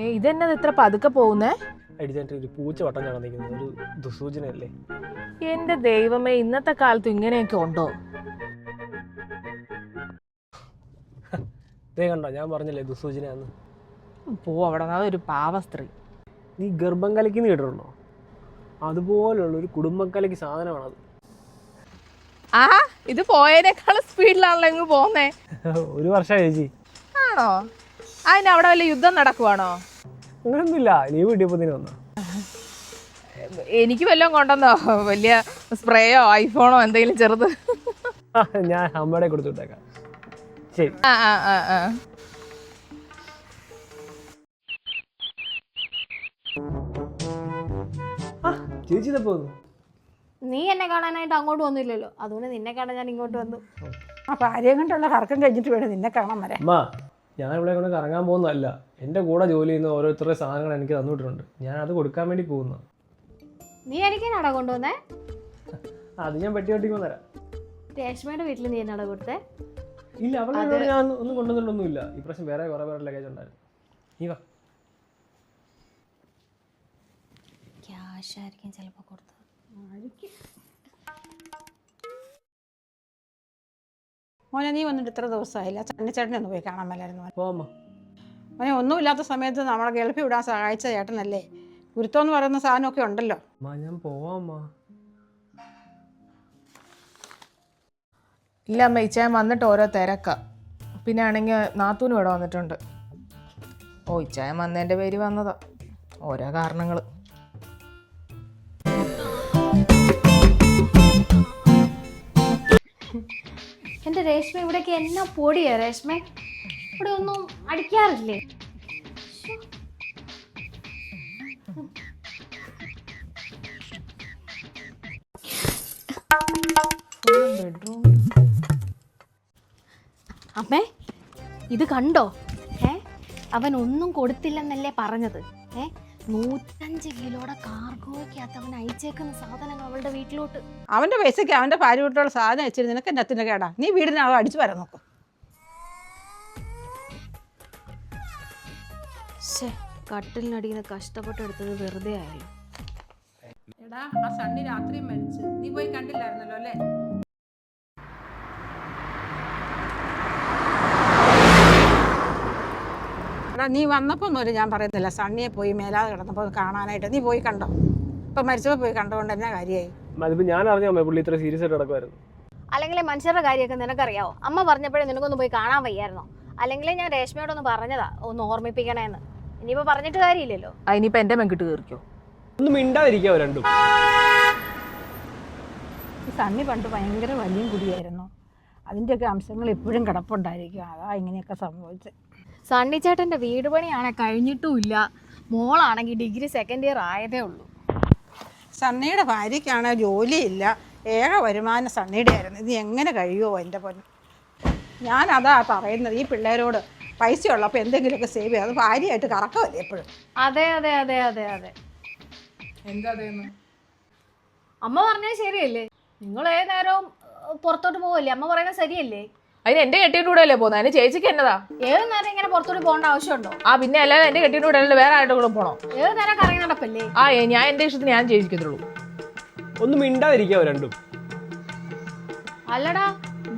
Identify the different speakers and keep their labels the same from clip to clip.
Speaker 1: ഏ ഇതെന്നത് ഇത്ര പതുക്കെ പോകുന്നേ?
Speaker 2: അടിച്ചായിട്ട് ഒരു പൂച്ച വട്ടം നടന്നിരിക്കുന്നത് ഒരു ദുസൂചനയല്ലേ?
Speaker 1: എന്റെ ദൈവമേ ഇന്നത്തെ കാലത്ത് ഇങ്ങനെയൊക്കെ ഉണ്ടോ?
Speaker 2: ഇതേ കണ്ടോ ഞാൻ പറഞ്ഞില്ലേ ദുസൂചനയാന്ന്.
Speaker 1: പോ അവിടെ നിന്ന് അതൊരു പാവ സ്ത്രീ.
Speaker 2: നീ ഗർഭം കലക്കിന്ന് കേട്ടിട്ടുണ്ടോ? അതുപോലുള്ള ഒരു കുടുംബം കലക്കി സാധനമാണത്.
Speaker 1: ആ ഇത് പോയതിനേക്കാളും സ്പീഡിലാണല്ലോ ഇങ്ങ് പോന്നേ.
Speaker 2: ഒരു വർഷം ചേച്ചി.
Speaker 1: ആണോ? അതിന് അവിടെ വല്ല യുദ്ധം നടക്കുവാണോ?
Speaker 2: അങ്ങനൊന്നുമില്ല. നീ വന്നാ.
Speaker 1: എനിക്ക് വല്ലതും കൊണ്ടുവന്നോ? വലിയ സ്പ്രേയോ ഐഫോണോ എന്തെങ്കിലും ചെറുത്?
Speaker 2: ഞാൻ അമ്മയുടെ കൊടുത്തു വിട്ടേക്കാം. ശരി.
Speaker 1: ആ ആ ആ ആ.
Speaker 2: ആ ചേച്ചി പോകുന്നു.
Speaker 3: നീ എന്നെ കാണാനായിട്ട് അങ്ങോട്ട് വന്നില്ലല്ലോ. അതുകൊണ്ട് നിന്നെ കാണാൻ ഞാൻ ഇങ്ങോട്ട് വന്നു.
Speaker 4: ആ ഭാര്യയും കണ്ടുള്ള കറക്കം കഴിഞ്ഞിട്ട് വേണം നിന്നെ കാണാൻ വരാൻ.
Speaker 2: അമ്മ ഞാൻ ഇവിടെ കൊണ്ട് കറങ്ങാൻ പോകുന്നതല്ല. എന്റെ കൂടെ ജോലി ചെയ്യുന്ന ഓരോരുത്തരുടെ സാധനങ്ങൾ എനിക്ക് തന്നിട്ടുണ്ട് ഞാൻ അത് കൊടുക്കാൻ വേണ്ടി പോകുന്നു.
Speaker 3: നീ എനിക്കെന്നാടാ കൊണ്ടുവന്നേ?
Speaker 2: അത് ഞാൻ പെട്ടി പെട്ടിക്ക് തരാം
Speaker 3: രേഷ്മയുടെ വീട്ടിൽ നീ നട കൊടുത്തേ?
Speaker 2: ഇല്ല അവൾ ഞാൻ ഒന്നും കൊണ്ടുവന്നിട്ടൊന്നുമില്ല. ഈ പ്രശ്നം വേറെ കുറേ പേരുടെ ലഗേജ് ഉണ്ടായിരുന്നു. നീ വാ.
Speaker 3: ക്യാഷ് ആയിരിക്കും ചിലപ്പോൾ കൊടുത്തത്.
Speaker 4: മോനെ നീ വന്നിട്ട് ഇത്ര ദിവസമായില്ല? ചണ്ണിച്ചേട്ടനെ ഒന്ന് പോയി കാണാൻ മേലായിരുന്നു മോനെ. ഒന്നുമില്ലാത്ത സമയത്ത് നമ്മളെ ഗൾഫിൽ വിടാൻ സഹായിച്ച ചേട്ടനല്ലേ? ഗുരുത്വം എന്ന് പറയുന്ന സാധനമൊക്കെ ഉണ്ടല്ലോ.
Speaker 2: അമ്മ ഞാൻ പോവാമ്മ.
Speaker 1: ഇല്ല അമ്മ ഇച്ചാൻ വന്നിട്ട് ഓരോ തിരക്ക. പിന്നെ ആണെങ്കിൽ നാത്തൂനും ഇവിടെ വന്നിട്ടുണ്ട്. ഓ ഇച്ചായൻ വന്നതിന്റെ പേര് വന്നതാ. ഓരോ കാരണങ്ങൾ.
Speaker 3: രേഷ്മ ഇവിടേക്ക് എന്നാ പൊടിയാ രേഷ്മ? ഇവിടെ ഒന്നും അടിക്കാറില്ലേ.
Speaker 1: ബെഡ്റൂം
Speaker 3: അമ്മേ ഇത് കണ്ടോ? ഏ? അവൻ ഒന്നും കൊടുത്തില്ലെന്നല്ലേ പറഞ്ഞത്. ഏ? നൂറ്റഞ്ച് കിലോയുടെ കാർഗോയ്ക്കകത്ത് അവൻ അയച്ചേക്കുന്ന സാധനങ്ങൾ അവളുടെ വീട്ടിലോട്ട്.
Speaker 4: അവന്റെ പൈസക്ക് അവന്റെ ഭാര്യ വീട്ടിലുള്ള സാധനം വെച്ചിട്ട് നിനക്ക് എന്നത്തിന്റെ കേടാ. നീ വീടിനകം അടിച്ചു വരാൻ നോക്കും.
Speaker 3: കട്ടിലിനടിയിൽ നിന്ന് കഷ്ടപ്പെട്ടെടുത്തത് വെറുതെ ആയല്ലോ.
Speaker 4: എടാ ആ സണ്ണി രാത്രി മരിച്ച്. നീ പോയി കണ്ടില്ലായിരുന്നല്ലോ അല്ലേ? എടാ നീ വന്നപ്പോൾ ഒന്നും ഞാൻ പറയുന്നില്ല സണ്ണിയെ പോയി മേലാതെ കിടന്നപ്പോൾ കാണാനായിട്ട്. നീ പോയി കണ്ടോ? ഇപ്പം മരിച്ചപ്പോൾ പോയി കണ്ടുകൊണ്ട് എന്നാ കാര്യമായി
Speaker 2: അതിപ്പോ ഞാൻ അറിഞ്ഞോ അമ്മ പുള്ളി ഇത്ര സീരിയസ് ആയിട്ട് നടക്കുമായിരുന്നു
Speaker 3: അല്ലെങ്കിൽ മനുഷ്യരുടെ കാര്യമൊക്കെ നിനക്കറിയാവോ? അമ്മ പറഞ്ഞപ്പോഴേ നിനക്കൊന്ന് പോയി കാണാൻ വയ്യായിരുന്നോ? അല്ലെങ്കിൽ ഞാൻ രേഷ്മയോടൊന്ന് പറഞ്ഞതാ ഒന്ന് ഓർമ്മിപ്പിക്കണേന്ന്. ഇനിയിപ്പോ പറഞ്ഞിട്ട് കാര്യമില്ലല്ലോ.
Speaker 1: അതിനിപ്പോ എന്റെ മെങ്കിട്ട് കയറിക്കോ.
Speaker 2: ഒന്നും മിണ്ടാതിരിക്കാവോ രണ്ടും.
Speaker 4: സണ്ണി പണ്ട് ഭയങ്കര വലിയ കുടിയായിരുന്നു. അതിന്റെയൊക്കെ അംശങ്ങൾ എപ്പോഴും കിടപ്പുണ്ടായിരിക്കും. അതാ ഇങ്ങനെയൊക്കെ സംഭവിച്ചത്
Speaker 3: സണ്ണിച്ചേട്ടന്റെ വീട് പണിയാണെ കഴിഞ്ഞിട്ടും ഇല്ല മോളാണെങ്കിൽ ഡിഗ്രി സെക്കൻഡ് ഇയർ ആയതേ ഉള്ളൂ.
Speaker 4: സണ്ണിയുടെ ഭാര്യയ്ക്കാണ് ജോലിയില്ല. ഏക വരുമാനം സണ്ണിയുടെ ആയിരുന്നു. ഇത് എങ്ങനെ കഴിയുമോ എന്റെ പൊന്ന് അതാ പറയുന്നത്. ഈ പിള്ളേരോട് പൈസ ഉള്ളപ്പോൾ എന്തെങ്കിലുമൊക്കെ സേവ് ചെയ്യുക അത് ഭാര്യയായിട്ട് കറക്കമല്ലേ എപ്പോഴും?
Speaker 3: അതെ അതെ അതെ അതെ അതെ.
Speaker 1: എന്താ
Speaker 3: അമ്മ പറഞ്ഞത് ശരിയല്ലേ? നിങ്ങൾ ഏത് നേരവും പുറത്തോട്ട് പോവല്ലേ? അമ്മ പറയുന്നത് ശരിയല്ലേ?
Speaker 1: അതിന് എന്റെ കെട്ടിയുടെ കൂടെ അല്ലേ പോകുന്നത്? അതിന് ചേച്ചിക്ക് എന്നതാ?
Speaker 3: ഏത് നേരം ഇങ്ങനെ പുറത്തോട്ട് പോകേണ്ട ആവശ്യമുണ്ടോ?
Speaker 1: ആ പിന്നെ അല്ലാതെ എന്റെ കെട്ടിയുടെ കൂടെ അല്ലല്ലോ വേറെ ആരുടെ കൂടെ പോണോ?
Speaker 3: ഏത് നേരം കറങ്ങി നടപ്പല്ലേ
Speaker 1: ആ ഏ, ഞാൻ എന്റെ ഇഷ്ടത്തിന് ഞാൻ ചേച്ചിക്കത്തുള്ളൂ
Speaker 2: ഒന്നും മിണ്ടാതിരിക്കാവോ രണ്ടും?
Speaker 3: അല്ലടാ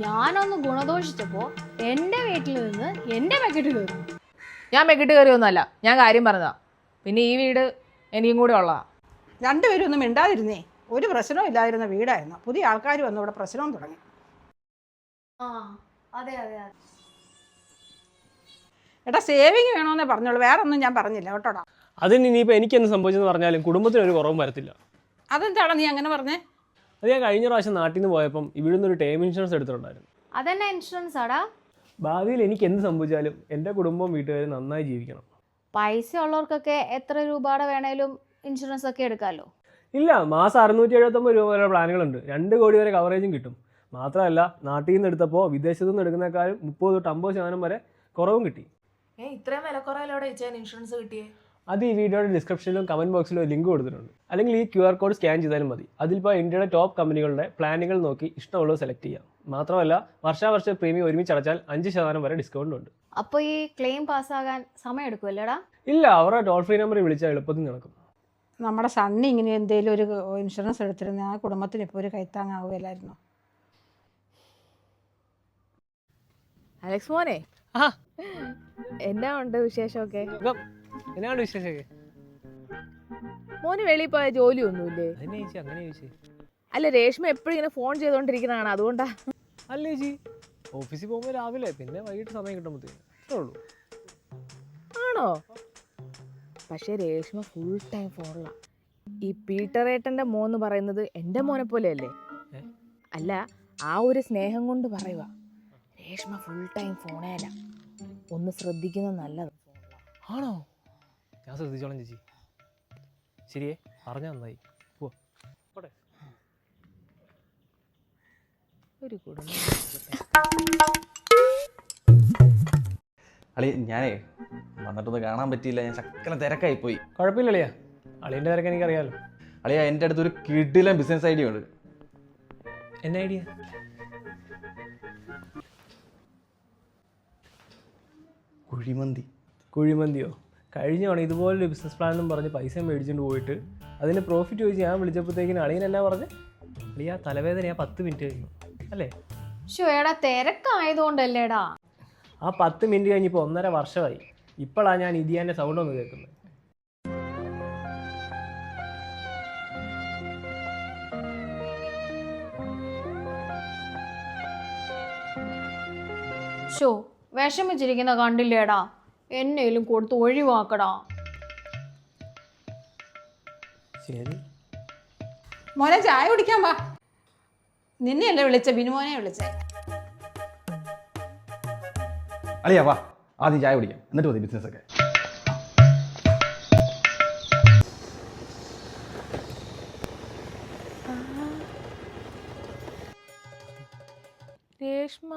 Speaker 3: ഞാനൊന്ന് ഗുണദോഷിച്ചപ്പോ എന്റെ വീട്ടിൽ നിന്ന് എന്റെ മെക്കിട്ട് കയറി
Speaker 1: ഞാൻ മെക്കിട്ട് കയറിയൊന്നുമല്ല ഞാൻ കാര്യം പറഞ്ഞതാ. പിന്നെ ഈ വീട് എനിക്കും കൂടെ ഉള്ളതാ.
Speaker 4: രണ്ടുപേരും ഒന്നും മിണ്ടാതിരുന്നേ. ഒരു പ്രശ്നവും ഇല്ലാതിരുന്ന വീടായിരുന്നു. പുതിയ ആൾക്കാർ വന്നു ഇവിടെ പ്രശ്നവും തുടങ്ങി.
Speaker 3: ആ. അതെ അതെ അതെ.
Speaker 4: എടാ സേവിങ് വേണമെന്നേ പറഞ്ഞോളൂ. വേറെ ഒന്നും ഞാൻ പറഞ്ഞില്ല. കേട്ടോടാ.
Speaker 2: അതിന് എനിക്ക് എനിക്കെന്ത് സംഭവിച്ചെന്ന് പറഞ്ഞാലും കുടുംബത്തിന് ഒരു കുറവും വരത്തില്ല.
Speaker 4: അതെന്താടാ നീ അങ്ങനെ പറഞ്ഞേ?
Speaker 2: അത് ഞാൻ കഴിഞ്ഞ പ്രാവശ്യം നാട്ടിൽ നിന്ന് പോയപ്പം ഇവിടുന്ന് ഒരു ടേം ഇൻഷുറൻസ് എടുത്തിട്ടുണ്ടായിരുന്നു.
Speaker 3: അതെന്നെ ഇൻഷുറൻസ് ആടാ?
Speaker 2: ഭാവിയിൽ എനിക്ക് എന്ത് സംഭവിച്ചാലും എന്റെ കുടുംബം വീട്ടുകാരും നന്നായി ജീവിക്കണം.
Speaker 3: പൈസ ഉള്ളവർക്കൊക്കെ എത്ര രൂപയുടെ വേണേലും ഇൻഷുറൻസ് ഒക്കെ എടുക്കാമല്ലോ
Speaker 2: ഇല്ല മാസം അറുന്നൂറ്റി എഴുപത്തൊമ്പത് രൂപ വരെ പ്ലാനുകളുണ്ട്. രണ്ട് കോടി വരെ കവറേജും കിട്ടും. മാത്രമല്ല നാട്ടിൽ നിന്ന് എടുത്തപ്പോൾ വിദേശത്തു നിന്ന് എടുക്കുന്നേക്കാളും മുപ്പത് തൊട്ട് അമ്പത് ശതമാനം വരെ കുറവും കിട്ടി.
Speaker 1: ഏ ഇത്രയും ചേച്ചി ഇൻഷുറൻസ് കിട്ടിയേ?
Speaker 2: അത് ഈ വീഡിയോയുടെ ഡിസ്ക്രിപ്ഷനിലും കമന്റ് ബോക്സിലും ലിങ്ക് കൊടുത്തിട്ടുണ്ട്. അല്ലെങ്കിൽ ഈ ക്യു ആർ കോഡ് സ്കാൻ ചെയ്താലും മതി. അതിലിപ്പോൾ ഇന്ത്യയുടെ ടോപ്പ് കമ്പനികളുടെ പ്ലാനുകൾ നോക്കി ഇഷ്ടമുള്ളത് സെലക്ട് ചെയ്യാം. മാത്രമല്ല വർഷാവർഷ പ്രീമിയം ഒരുമിച്ച് അടച്ചാൽ അഞ്ച് ശതമാനം വരെ ഡിസ്കൗണ്ട് ഉണ്ട്.
Speaker 3: അപ്പോൾ ഈ ക്ലെയിം പാസ്സാകാൻ സമയം എടുക്കുമല്ലേടാ
Speaker 2: ഇല്ല അവരുടെ ടോൾ ഫ്രീ നമ്പർ വിളിച്ചാൽ എളുപ്പത്തിൽ നടക്കും.
Speaker 4: നമ്മുടെ സണ്ണി ഇങ്ങനെ എന്തെങ്കിലും ഒരു ഇൻഷുറൻസ് എടുത്തിരുന്ന ആ കുടുംബത്തിന് ഇപ്പോൾ ഒരു കൈത്താങ്ങാവുകയില്ലായിരുന്നു?
Speaker 1: അലക്സ് മോനെ.
Speaker 2: ആ
Speaker 1: എന്നാ ഉണ്ട് വിശേഷമൊക്കെ?
Speaker 2: സുഖം. എന്നാണ് വിശേഷമൊക്കെ?
Speaker 1: മോന് വെളിയിൽ പോയ ജോലിയൊന്നുമില്ലേ?
Speaker 2: അതിനെ ചേച്ചി അങ്ങനെ
Speaker 1: അല്ല രേഷ്മ എപ്പോഴും ഇങ്ങനെ ഫോൺ ചെയ്തോണ്ടിരിക്കുന്നതാണ് അതുകൊണ്ടാ.
Speaker 2: അല്ല ചേച്ചി ഓഫീസിൽ പോകുമ്പോൾ രാവിലെ പിന്നെ വൈകിട്ട് സമയം കിട്ടുമ്പോഴത്തേക്ക് അത്രേ ഉള്ളൂ.
Speaker 1: ആണോ? പക്ഷെ രേഷ്മ ഫുൾ ടൈം ഫോണിലാ ഈ പീട്ടറേട്ടന്റെ മോന്ന് പറയുന്നത് എന്റെ മോനെ പോലെയല്ലേ
Speaker 2: ഏ?
Speaker 1: അല്ല ആ ഒരു സ്നേഹം കൊണ്ട് പറയുക രേഷ്മ ഫുൾ ടൈം ഫോണേല ഒന്ന് ശ്രദ്ധിക്കുന്നത് നല്ലത്.
Speaker 2: ആണോ? ഞാൻ ശ്രദ്ധിച്ചോളാം ചേച്ചി. ശരിയേ പറഞ്ഞാൽ നന്നായി. പോട്ടെ.
Speaker 1: ഒരു കുടുംബം.
Speaker 5: അളി ഞാനേ വന്നിട്ടൊന്ന് കാണാൻ പറ്റിയില്ല. ഞാൻ ശക്കല തിരക്കായി പോയി
Speaker 2: കുഴപ്പമില്ല അളിയാ. അളിയന്റെ തിരക്ക് എനിക്കറിയാലോ.
Speaker 5: അളിയാ എന്റെ അടുത്ത് ഒരു കിടിലൻ ബിസിനസ് ഐഡിയ ഉണ്ട്.
Speaker 2: എന്നെ ഐഡിയ
Speaker 5: കുഴിമന്തി.
Speaker 2: കുഴിമന്തിയോ? കഴിഞ്ഞ തവണ ഇതുപോലൊരു ബിസിനസ് പ്ലാൻ എന്നും പറഞ്ഞ് പൈസ മേടിച്ചുകൊണ്ട് പോയിട്ട് അതിന് പ്രോഫിറ്റ് ചോദിച്ച് ഞാൻ വിളിച്ചപ്പോഴത്തേക്കിന് അളിയൻ എന്നാ പറഞ്ഞ്? അളിയ തലവേദന ആ പത്ത് മിനിറ്റ് കഴിഞ്ഞു. അല്ലേ?
Speaker 3: ഷോ എടാ തിരക്കായതുകൊണ്ടല്ലേടാ.
Speaker 2: ആ പത്ത് മിനിറ്റ് കഴിഞ്ഞിപ്പോൾ ഒന്നര വർഷമായി. ഇപ്പോഴാണ് ഞാൻ ഇതിയാന്റെ സൗണ്ട് ഒന്ന് കേൾക്കുന്നത്.
Speaker 3: ഷോ വിഷമിച്ചിരിക്കുന്ന കണ്ടില്ലേടാ? എന്നേലും കൊടുത്ത് ഒഴിവാക്കടാ.
Speaker 2: ശരി.
Speaker 4: മോനെ ചായ കുടിക്കാൻ വാ. നിന്നെയല്ലേ വിളിച്ച ബിനുമോനെ വിളിച്ചേ.
Speaker 5: അളിയാ വാ. ആദ്യം ചായ കുടിക്കാം. എന്നിട്ട് മതി ബിസിനസ് ഒക്കെ.
Speaker 1: രേഷ്മ.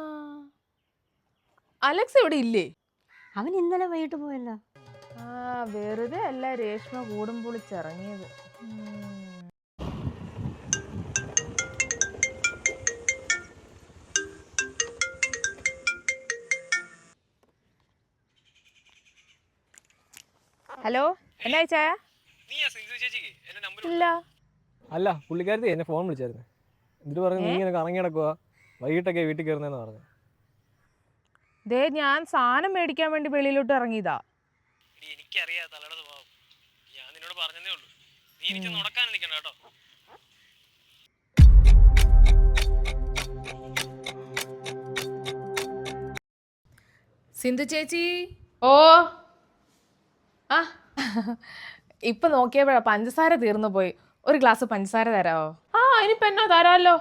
Speaker 1: അലക്സ് ഇവിടെ ഇല്ലേ?
Speaker 3: അവൻ ഇന്നലെ വൈകിട്ട് പോയല്ലോ.
Speaker 1: ആ വെറുതെ അല്ല രേഷ്മ കൂടും പൊളിച്ചിറങ്ങിയത്. ഹലോ എന്നാ ചായ ഇല്ല.
Speaker 2: അല്ല പുള്ളിക്കാരത്തി എന്നെ ഫോൺ വിളിച്ചായിരുന്നു. എന്നിട്ട് പറഞ്ഞു നീ ഇങ്ങനെ കറങ്ങി നടക്കുക വൈകിട്ടൊക്കെ വീട്ടിൽ കയറുന്നതെന്ന് പറഞ്ഞു.
Speaker 1: ദേ ഞാൻ സാധനം മേടിക്കാൻ വേണ്ടി വെളിയിലോട്ട് ഇറങ്ങിയതാ.
Speaker 2: എനിക്കറിയാം തലയുടെ സ്വഭാവം. ഞാൻ നിന്നോട് പറഞ്ഞതേ ഉള്ളൂ. നീ എനിക്ക് നടക്കാൻ നിൽക്കണ്ട കേട്ടോ.
Speaker 1: സിന്ധു ചേച്ചി? ഓ. ആ. ഇപ്പൊ നോക്കിയപ്പോഴാ പഞ്ചസാര തീർന്നു പോയി. ഒരു ഗ്ലാസ് പഞ്ചസാര തരാമോ ആ ഇനിയിപ്പോ എന്നാ തരാമല്ലോ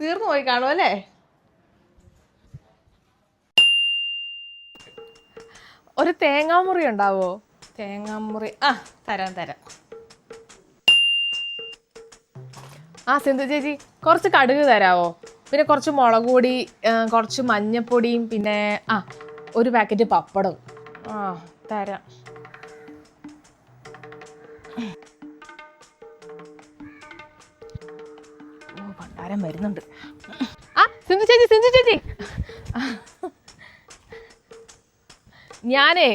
Speaker 1: തീർന്നു പോയി കാണും ഒരു തേങ്ങാമുറി ഉണ്ടാവോ? തേങ്ങാമുറി. ആ തരാം തരാം. ആ സിന്ധു ചേച്ചി കുറച്ച് കടുക് തരാവോ? പിന്നെ കുറച്ച് മുളക് പൊടി കുറച്ച് മഞ്ഞപ്പൊടിയും പിന്നെ ആ ഒരു പാക്കറ്റ് പപ്പടം ആ തരാം. ഓ ഭണ്ഡാരം വരുന്നുണ്ട്. ഞാനേ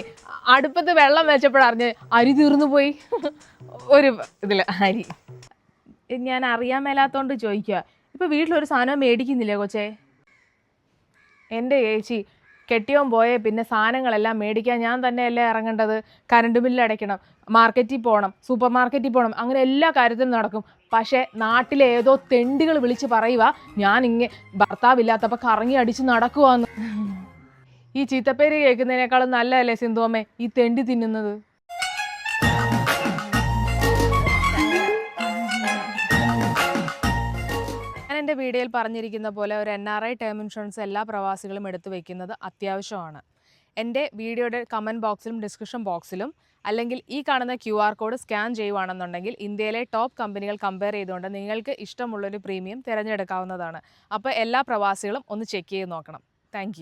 Speaker 1: അടുപ്പത്ത് വെള്ളം വെച്ചപ്പോഴറിഞ്ഞ് അരി തീർന്നു പോയി. ഒരു ഇതിൽ അരി. ഞാൻ അറിയാൻ മേലാത്തോണ്ട് ചോദിക്കുക ഇപ്പൊ വീട്ടിലൊരു സാധനം മേടിക്കുന്നില്ലേ കൊച്ചേ? എന്റെ ചേച്ചി കെട്ടിയോൻ പോയേ പിന്നെ സാധനങ്ങളെല്ലാം മേടിക്കാൻ ഞാൻ തന്നെയല്ലേ ഇറങ്ങേണ്ടത്? കറണ്ട് ബില്ല് അടയ്ക്കണം മാർക്കറ്റിൽ പോകണം സൂപ്പർ മാർക്കറ്റിൽ പോകണം അങ്ങനെ എല്ലാ കാര്യത്തിനും നടക്കും. പക്ഷേ നാട്ടിലെ ഏതോ തെണ്ടികൾ വിളിച്ച് പറയുക ഞാൻ ഇങ്ങനെ ഭർത്താവില്ലാത്തപ്പോൾ കറങ്ങി അടിച്ച് നടക്കുവാന്ന്. ഈ ചീത്തപ്പേര് കേൾക്കുന്നതിനേക്കാളും നല്ലതല്ലേ സിന്ധുവമ്മേ ഈ തെണ്ടി തിന്നുന്നത്? എന്റെ വീഡിയോയിൽ പറഞ്ഞിരിക്കുന്ന പോലെ ഒരു N R I term insurance എല്ലാ പ്രവാസികളും എടുത്തു വെക്കുന്നത് അത്യാവശ്യമാണ്. എന്റെ വീഡിയോയുടെ കമന്റ് ബോക്സിലും ഡിസ്ക്രിപ്ഷൻ ബോക്സിലും അല്ലെങ്കിൽ ഈ കാണുന്ന ക്യു ആർ കോഡ് സ്കാൻ ചെയ്യുവാണെന്നുണ്ടെങ്കിൽ ഇന്ത്യയിലെ ടോപ്പ് കമ്പനികൾ കമ്പയർ ചെയ്തുകൊണ്ട് നിങ്ങൾക്ക് ഇഷ്ടമുള്ളൊരു പ്രീമിയം തിരഞ്ഞെടുക്കാവുന്നതാണ്. അപ്പോൾ എല്ലാ പ്രവാസികളും ഒന്ന് ചെക്ക് ചെയ്ത് നോക്കണം. Thank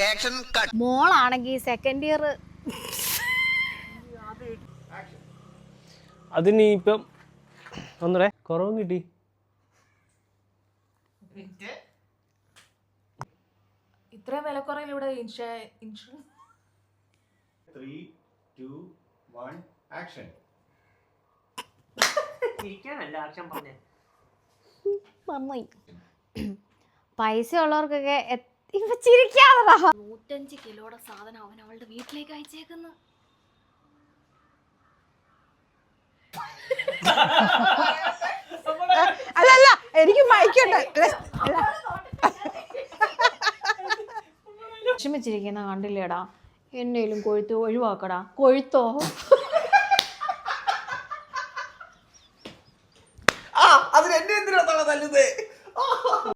Speaker 1: you
Speaker 6: action cut.
Speaker 3: മോളാണെങ്കിൽ second year
Speaker 2: അതിന് ഇപ്പം ഒന്നൂടെ കുറവും കിട്ടി.
Speaker 1: ഇത്രയും വിലക്കുറയിൽ ഇവിടെ ഇൻഷ insurance
Speaker 7: three two one action
Speaker 8: action പറഞ്ഞേ.
Speaker 3: പൈസ ഉള്ളവർക്കൊക്കെ ഇപ്പൊ ചിരിക്കാതടാ നൂറ്റഞ്ച് കിലോയുടെ സാധനം അവൻ അവളുടെ വീട്ടിലേക്ക് അയച്ചേക്കുന്നു.
Speaker 4: അല്ലല്ല എനിക്ക് മയക്കുണ്ട്
Speaker 3: വിഷമിച്ചിരിക്കുന്ന കണ്ടില്ലേടാ? എന്നേലും കൊഴുത്ത് ഒഴിവാക്കടാ. കൊഴുത്തോ?